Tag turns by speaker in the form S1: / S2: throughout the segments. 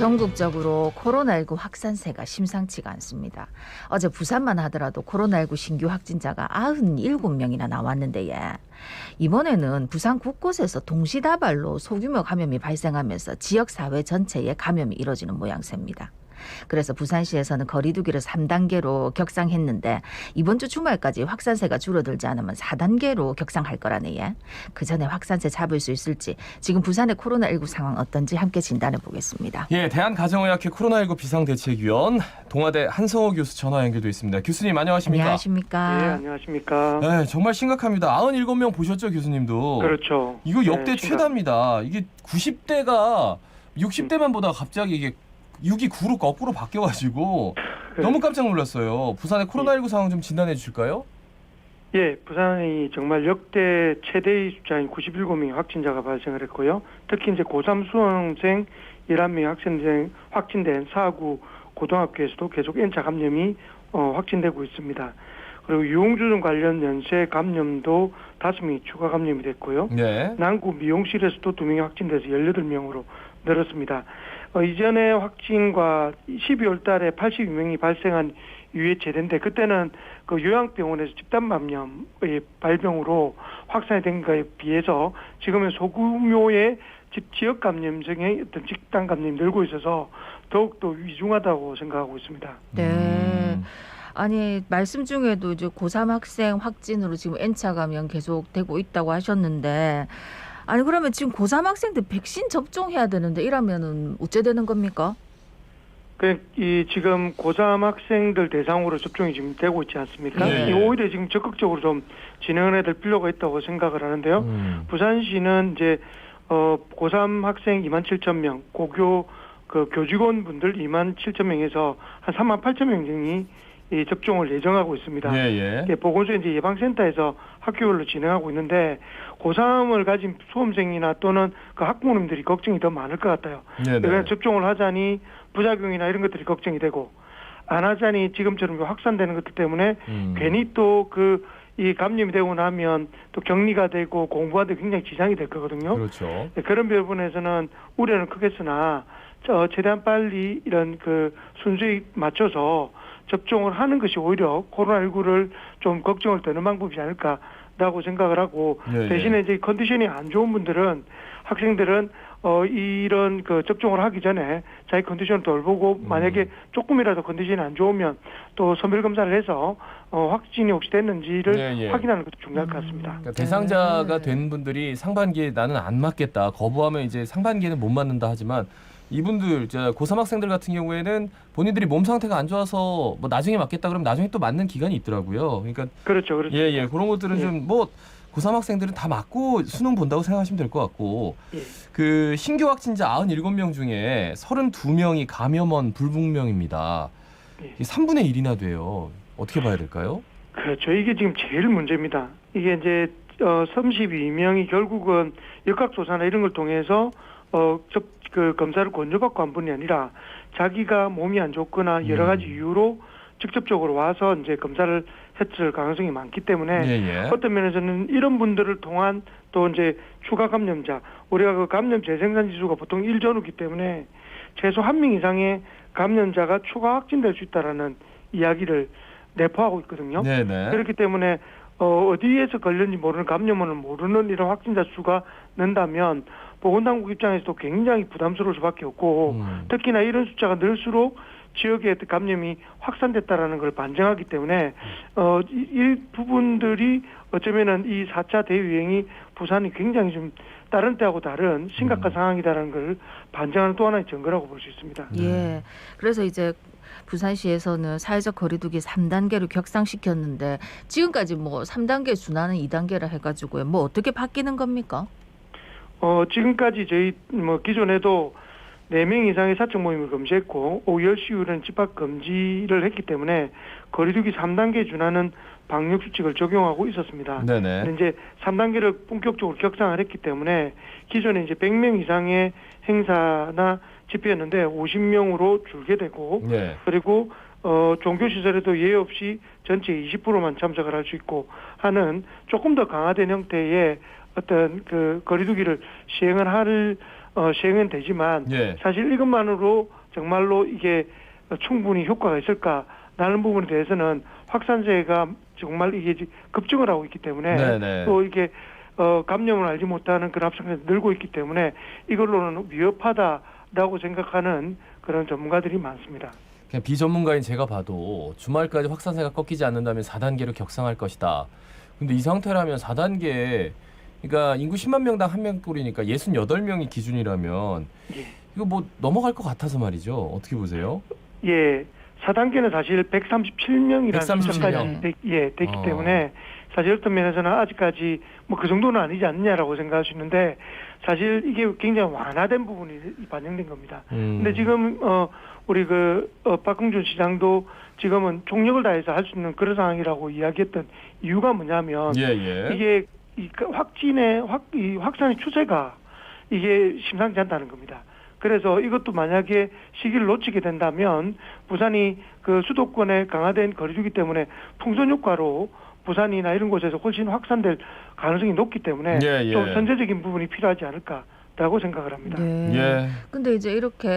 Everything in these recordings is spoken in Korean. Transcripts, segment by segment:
S1: 전국적으로 코로나19 확산세가 심상치가 않습니다. 어제 부산만 하더라도 코로나19 신규 확진자가 97명이나 나왔는데 예. 이번에는 부산 곳곳에서 동시다발로 소규모 감염이 발생하면서 지역 사회 전체에 감염이 이뤄지는 모양새입니다. 그래서 부산시에서는 거리두기를 3단계로 격상했는데 이번 주 주말까지 확산세가 줄어들지 않으면 4단계로 격상할 거라네. 예. 그 전에 확산세 잡을 수 있을지 지금 부산의 코로나19 상황 어떤지 함께 진단해 보겠습니다.
S2: 예, 대한가정의학회 코로나19 비상대책위원 동아대 한성호 교수 전화 연결돼 있습니다. 교수님 안녕하십니까?
S1: 안녕하십니까?
S3: 예, 안녕하십니까.
S2: 네, 정말 심각합니다. 97명 보셨죠, 교수님도?
S3: 그렇죠.
S2: 이거 역대
S3: 네,
S2: 최다입니다. 이게 90대가 60대만 보다가 갑자기 이게 6이 9로 거꾸로 바뀌어가지고
S3: 그,
S2: 너무 깜짝 놀랐어요. 부산의 코로나19 상황 좀 진단해 주실까요?
S3: 예, 부산이 정말 역대 최대의 숫자인 97명의 확진자가 발생을 했고요. 특히 이제 고3 수험생 11명의 학생생 확진된 사구 고등학교에서도 계속 N차 감염이 어, 확진되고 있습니다. 그리고 유흥주점 관련 연쇄 감염도 5명이 추가 감염이 됐고요.
S2: 네.
S3: 남구 미용실에서도 2명이 확진돼서 18명으로 늘었습니다. 어, 이전에 확진과 12월 달에 82명이 발생한 유해 재대인데 그때는 그 요양병원에서 집단 감염의 발병으로 확산이 된 것에 비해서 지금은 소규모의 집 지역 감염증의 어떤 집단 감염이 늘고 있어서 더욱 더 위중하다고 생각하고 있습니다.
S1: 네.
S2: 음,
S1: 아니 말씀 중에도 이제 고3 학생 확진으로 지금 N차 감염 계속 되고 있다고 하셨는데 아니 그러면 지금 고3 학생들 백신 접종해야 되는데 이러면은 어째 되는 겁니까?
S3: 그이 지금 고3 학생들 대상으로 접종이 지금 되고 있지 않습니까?
S2: 네.
S3: 이 오히려 지금 적극적으로 좀 진행해야 될 필요가 있다고 생각을 하는데요.
S2: 음.
S3: 부산시는 이제 어 고3 학생 2만 7천 명, 고교 그 교직원 분들 2만 7천 명에서 한 3만 8천 명이 이 접종을 예정하고 있습니다.
S2: 예, 예.
S3: 예, 보건소 이제 예방센터에서 학교별로 진행하고 있는데 고3을 가진 수험생이나 또는 그 학부모님들이 걱정이 더 많을 것 같아요.
S2: 네, 네.
S3: 그래서 접종을 하자니 부작용이나 이런 것들이 걱정이 되고 안 하자니 지금처럼 확산되는 것들 때문에
S2: 음.
S3: 괜히 또그 이 감염이 되고 나면 또 격리가 되고 공부하는데 굉장히 지장이 될 거거든요.
S2: 그렇죠.
S3: 네, 그런 부분에서는 우려는 크겠으나 저 최대한 빨리 이런 그 순서에 맞춰서 접종을 하는 것이 오히려 코로나19를 좀 걱정을 드는 방법이지 않을까라고 생각을 하고
S2: 예, 예.
S3: 대신에 이제 컨디션이 안 좋은 분들은 학생들은 어 이런 그 접종을 하기 전에 자기 컨디션을 돌보고
S2: 음.
S3: 만약에 조금이라도 컨디션이 안 좋으면 또 선별 검사를 해서 어 확진이 혹시 됐는지를
S2: 예, 예.
S3: 확인하는 것도 중요할 것 같습니다.
S2: 그러니까 대상자가
S1: 네.
S2: 된 분들이 상반기에 나는 안 맞겠다 거부하면 이제 상반기에는 못 맞는다 하지만 이분들 저 고3 학생들 같은 경우에는 본인들이 몸 상태가 안 좋아서 뭐 나중에 맞겠다 그러면 나중에 또 맞는 기간이 있더라고요. 그러니까
S3: 그렇죠, 그렇죠.
S2: 예 예 그런 것들은
S3: 예.
S2: 좀뭐 고3 학생들은 다 맞고 수능 본다고 생각하시면 될 것 같고
S3: 예.
S2: 그 신규 확진자 97명 중에 32명이 감염원 불분명입니다.
S3: 예.
S2: 이 3분의 1이나 돼요. 어떻게 봐야 될까요?
S3: 그렇죠. 이게 지금 제일 문제입니다. 이게 이제 어 32명이 결국은 역학조사나 이런 걸 통해서 어 그 검사를 권유받고 한 분이 아니라 자기가 몸이 안 좋거나 여러 가지
S2: 음.
S3: 이유로 직접적으로 와서 이제 검사를 했을 가능성이 많기 때문에
S2: 예 예.
S3: 어떤 면에서는 이런 분들을 통한 또 이제 추가 감염자 우리가 그 감염 재생산 지수가 보통 1전후기 때문에 최소 한 명 이상의 감염자가 추가 확진될 수 있다라는 이야기를 내포하고 있거든요.
S2: 네네.
S3: 그렇기 때문에 어, 어디에서 걸렸는지 모르는 감염원을 모르는 이런 확진자 수가 는다면 보건당국 입장에서도 굉장히 부담스러울 수밖에 없고
S2: 음.
S3: 특히나 이런 숫자가 늘수록 지역의 감염이 확산됐다라는 걸 반증하기 때문에 어, 이, 이 부분들이 어쩌면은 이 4차 대유행이 부산이 굉장히 좀 다른 때하고 다른 심각한
S2: 음.
S3: 상황이다라는 걸 반증하는 또 하나의 증거라고 볼 수 있습니다.
S2: 네.
S1: 예. 그래서 이제 부산시에서는 사회적 거리두기 3단계로 격상시켰는데 지금까지 뭐 3단계 준하는 2단계라 해가지고요. 뭐 어떻게 바뀌는 겁니까?
S3: 어, 지금까지 저희 뭐 기존에도 4명 이상의 사적 모임을 금지했고 오후 10시 이후는 집합 금지를 했기 때문에 거리두기 3단계 준하는 방역 수칙을 적용하고 있었습니다.
S2: 네네.
S3: 이제 3단계를 본격적으로 격상을 했기 때문에 기존에 이제 100명 이상의 행사나 집회였는데 50명으로 줄게 되고
S2: 네.
S3: 그리고 어 종교 시설에도 예외 없이 전체 20%만 참석을 할 수 있고 하는 조금 더 강화된 형태의 어떤 그 거리두기를 시행을 할 어, 시행은 되지만
S2: 예.
S3: 사실 이것만으로 정말로 이게 충분히 효과가 있을까라는 부분에 대해서는 확산세가 정말 이게 지- 급증을 하고 있기 때문에
S2: 네네.
S3: 또 이게 어, 감염을 알지 못하는 그런 합성이 늘고 있기 때문에 이걸로는 위협하다라고 생각하는 그런 전문가들이 많습니다.
S2: 그냥 비전문가인 제가 봐도 주말까지 확산세가 꺾이지 않는다면 4단계로 격상할 것이다. 근데 이 상태라면 4단계 그러니까 인구 10만 명당 한 명꼴이니까 68명이 기준이라면
S3: 예.
S2: 이거 뭐 넘어갈 것 같아서 말이죠. 어떻게 보세요?
S3: 예, 4단계는 사실 137명이라는
S2: 137
S3: 숫자까지
S2: 명.
S3: 되, 예, 됐기
S2: 어.
S3: 때문에 사실 어떤 면에서는 아직까지 뭐 그 정도는 아니지 않느냐라고 생각할 수 있는데 사실 이게 굉장히 완화된 부분이 반영된 겁니다.
S2: 음.
S3: 근데 지금 어 우리 그 어, 박흥준 시장도 지금은 총력을 다해서 할 수 있는 그런 상황이라고 이야기했던 이유가 뭐냐면
S2: 예, 예.
S3: 이게 이 확진의 확, 이 확산의 추세가 이게 심상치 않다는 겁니다. 그래서 이것도 만약에 시기를 놓치게 된다면 부산이 그 수도권에 강화된 거리두기 때문에 풍선 효과로 부산이나 이런 곳에서 훨씬 확산될 가능성이 높기 때문에
S2: 예, 예.
S3: 좀 선제적인 부분이 필요하지 않을까 라고 생각을 합니다.
S1: 네.
S2: 예.
S1: 근데 이제 이렇게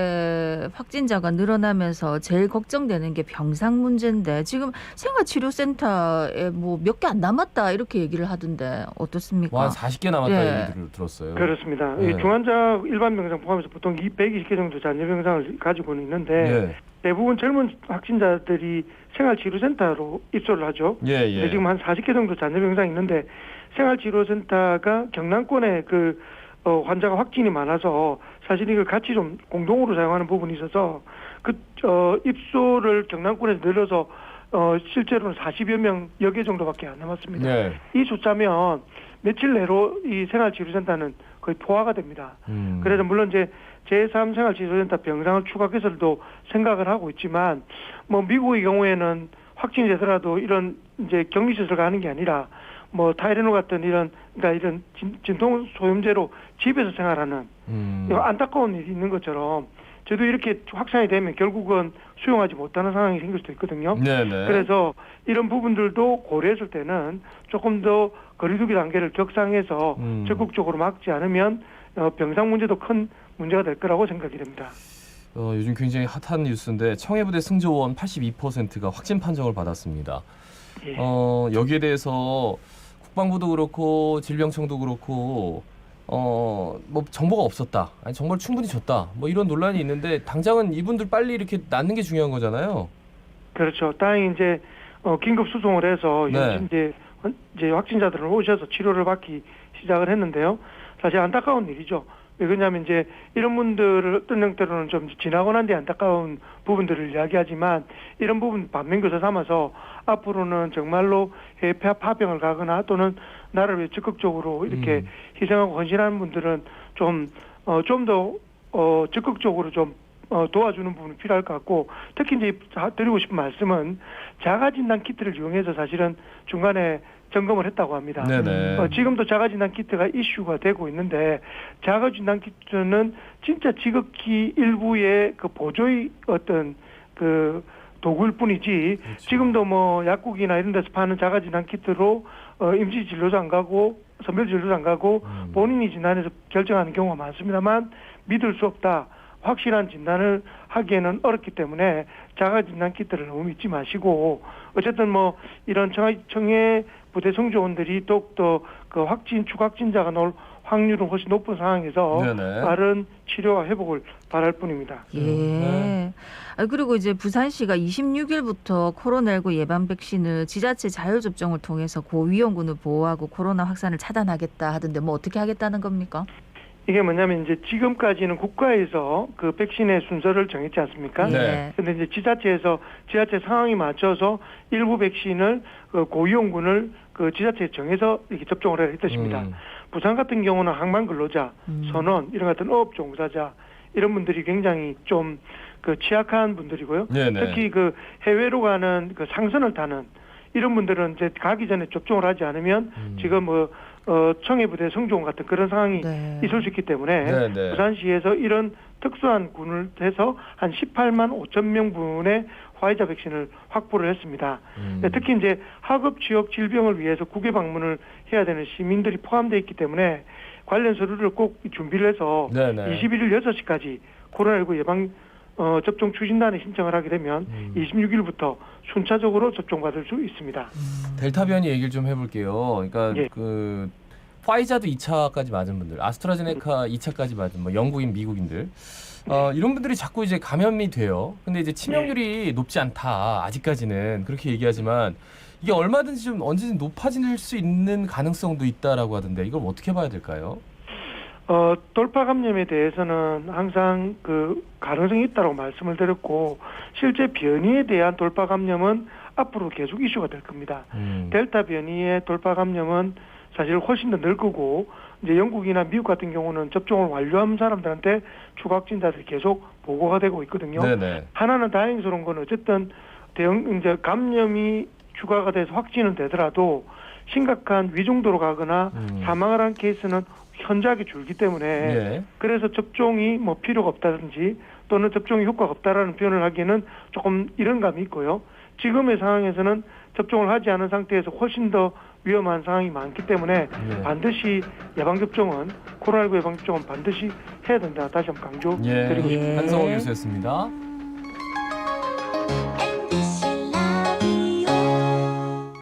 S1: 확진자가 늘어나면서 제일 걱정되는 게 병상 문제인데 지금 생활치료센터에 뭐 몇 개 안 남았다 이렇게 얘기를 하던데 어떻습니까?
S2: 뭐한 40개 남았다
S1: 예.
S2: 얘기를 들었어요.
S3: 그렇습니다.
S2: 네.
S3: 이 중환자 일반 병상 포함해서 보통 220개 정도 잔여 병상을 가지고는 있는데
S2: 예.
S3: 대부분 젊은 확진자들이 생활치료센터로 입소를 하죠.
S2: 예,
S3: 근데
S2: 예.
S3: 지금 한 40개 정도 잔여 병상이 있는데 생활치료센터가 경남권에 그 어, 환자가 확진이 많아서 사실 이걸 같이 좀 공동으로 사용하는 부분이 있어서 그 어, 입소를 경남권에서 늘려서 어, 실제로는 40여 명 여개 정도밖에 안 남았습니다.
S2: 예.
S3: 이 숫자면 며칠 내로 이 생활치료센터는 거의 포화가 됩니다.
S2: 음.
S3: 그래서 물론 이제 제3 생활치료센터 병상을 추가 개설도 생각을 하고 있지만 뭐 미국의 경우에는 확진이 되더라도 이런 이제 격리시설 가는 게 아니라 뭐 타이레놀 같은 이런 그러니까 이런 진, 진통 소염제로 집에서 생활하는
S2: 음.
S3: 안타까운 일이 있는 것처럼 저도 이렇게 확산이 되면 결국은 수용하지 못하는 상황이 생길 수도 있거든요.
S2: 네, 네.
S3: 그래서 이런 부분들도 고려했을 때는 조금 더 거리두기 단계를 격상해서
S2: 음.
S3: 적극적으로 막지 않으면 어, 병상 문제도 큰 문제가 될 거라고 생각이 됩니다.
S2: 어, 요즘 굉장히 핫한 뉴스인데 청해부대 승조원 82%가 확진 판정을 받았습니다.
S3: 예.
S2: 어, 여기에 대해서 국방부도 그렇고 질병청도 그렇고 어, 뭐 정보가 없었다. 아니 정보를 충분히 줬다. 뭐 이런 논란이 있는데 당장은 이분들 빨리 이렇게 낫는 게 중요한 거잖아요.
S3: 그렇죠. 다행히 이제 어, 긴급 수송을 해서
S2: 네.
S3: 이제 이제 확진자들을 오셔서 치료를 받기 시작을 했는데요. 사실 안타까운 일이죠. 왜 그러냐면 이제 이런 분들을 어떤 형태로는 좀 지나고 난 뒤에 안타까운 부분들을 이야기하지만 이런 부분 반면교사 삼아서 앞으로는 정말로 해외 파병을 가거나 또는 나를 위해 적극적으로 이렇게
S2: 음.
S3: 희생하고 헌신하는 분들은 좀 어 좀 더 어 적극적으로 좀 어, 도와주는 부분이 필요할 것 같고 특히 이제 자- 드리고 싶은 말씀은 자가진단 키트를 이용해서 사실은 중간에 점검을 했다고 합니다.
S2: 네네.
S3: 어, 지금도 자가진단 키트가 이슈가 되고 있는데 자가진단 키트는 진짜 지극히 일부의 그 보조의 어떤 그 도구일 뿐이지
S2: 그렇죠.
S3: 지금도 뭐 약국이나 이런 데서 파는 자가진단 키트로 어, 임시 진료소 안 가고 선별 진료소 안 가고
S2: 음.
S3: 본인이 진단해서 결정하는 경우가 많습니다만 믿을 수 없다. 확실한 진단을 하기에는 어렵기 때문에 자가 진단 키트를 너무 믿지 마시고 어쨌든 뭐 이런 청해, 청해 부대 성조원들이 더욱더 그 확진 추가 확진자가 나올 확률은 훨씬 높은 상황에서
S2: 네네.
S3: 빠른 치료와 회복을 바랄 뿐입니다.
S1: 예.
S2: 네.
S1: 아, 그리고 이제 부산시가 26일부터 코로나19 예방 백신을 지자체 자율 접종을 통해서 고위험군을 보호하고 코로나 확산을 차단하겠다 하던데 뭐 어떻게 하겠다는 겁니까?
S3: 이게 뭐냐면 이제 지금까지는 국가에서 그 백신의 순서를 정했지 않습니까?
S2: 네.
S1: 예.
S3: 근데 이제 지자체에서 지자체 상황에 맞춰서 일부 백신을 그 고위험군을 그 지자체에 정해서 이렇게 접종을 해야 뜻입니다.
S2: 음.
S3: 부산 같은 경우는 항만 근로자,
S1: 음.
S3: 선원 이런 같은 어업 종사자 이런 분들이 굉장히 좀 그 취약한 분들이고요.
S2: 네네.
S3: 특히 그 해외로 가는 그 상선을 타는 이런 분들은 이제 가기 전에 접종을 하지 않으면
S2: 음.
S3: 지금 뭐 어, 청해부대 성종 같은 그런 상황이
S1: 네.
S3: 있을 수 있기 때문에
S2: 네 네.
S3: 부산시에서 이런 특수한 군을 해서 한 18만 5천 명분의 화이자 백신을 확보를 했습니다.
S2: 음.
S3: 네, 특히 이제 하급 지역 질병을 위해서 국외 방문을 해야 되는 시민들이 포함되어 있기 때문에 관련 서류를 꼭 준비를 해서
S2: 네 네.
S3: 21일 6시까지 코로나19 예방 어, 접종 추진단에 신청을 하게 되면
S2: 음.
S3: 26일부터 순차적으로 접종받을 수 있습니다.
S2: 델타 변이 얘기를 좀 해볼게요. 그러니까
S3: 예.
S2: 그 파이자도 2차까지 맞은 분들, 아스트라제네카 2차까지 맞은 뭐 영국인, 미국인들 어, 이런 분들이 자꾸 이제 감염이 돼요. 근데 이제 치명률이 높지 않다 아직까지는 그렇게 얘기하지만 이게 얼마든지 좀 언제든 높아질 수 있는 가능성도 있다라고 하던데 이걸 어떻게 봐야 될까요?
S3: 어, 돌파 감염에 대해서는 항상 그 가능성이 있다고 말씀을 드렸고 실제 변이에 대한 돌파 감염은 앞으로 계속 이슈가 될 겁니다.
S2: 음.
S3: 델타 변이의 돌파 감염은 사실 훨씬 더 늘 거고 이제 영국이나 미국 같은 경우는 접종을 완료한 사람들한테 추가 확진자들이 계속 보고가 되고 있거든요.
S2: 네네.
S3: 하나는 다행스러운 건 어쨌든 대형 이제 감염이 추가가 돼서 확진은 되더라도 심각한 위중도로 가거나
S2: 음.
S3: 사망을 한 케이스는 현저하게 줄기 때문에
S2: 예.
S3: 그래서 접종이 뭐 필요가 없다든지 또는 접종이 효과가 없다라는 표현을 하기에는 조금 이런 감이 있고요. 지금의 상황에서는 접종을 하지 않은 상태에서 훨씬 더 위험한 상황이 많기 때문에
S2: 예.
S3: 반드시 예방 접종은 코로나19 예방 접종은 반드시 해야 된다. 다시 한번 강조드리고
S2: 예.
S3: 싶습니다.
S1: 예.
S2: 한성호 교수였습니다.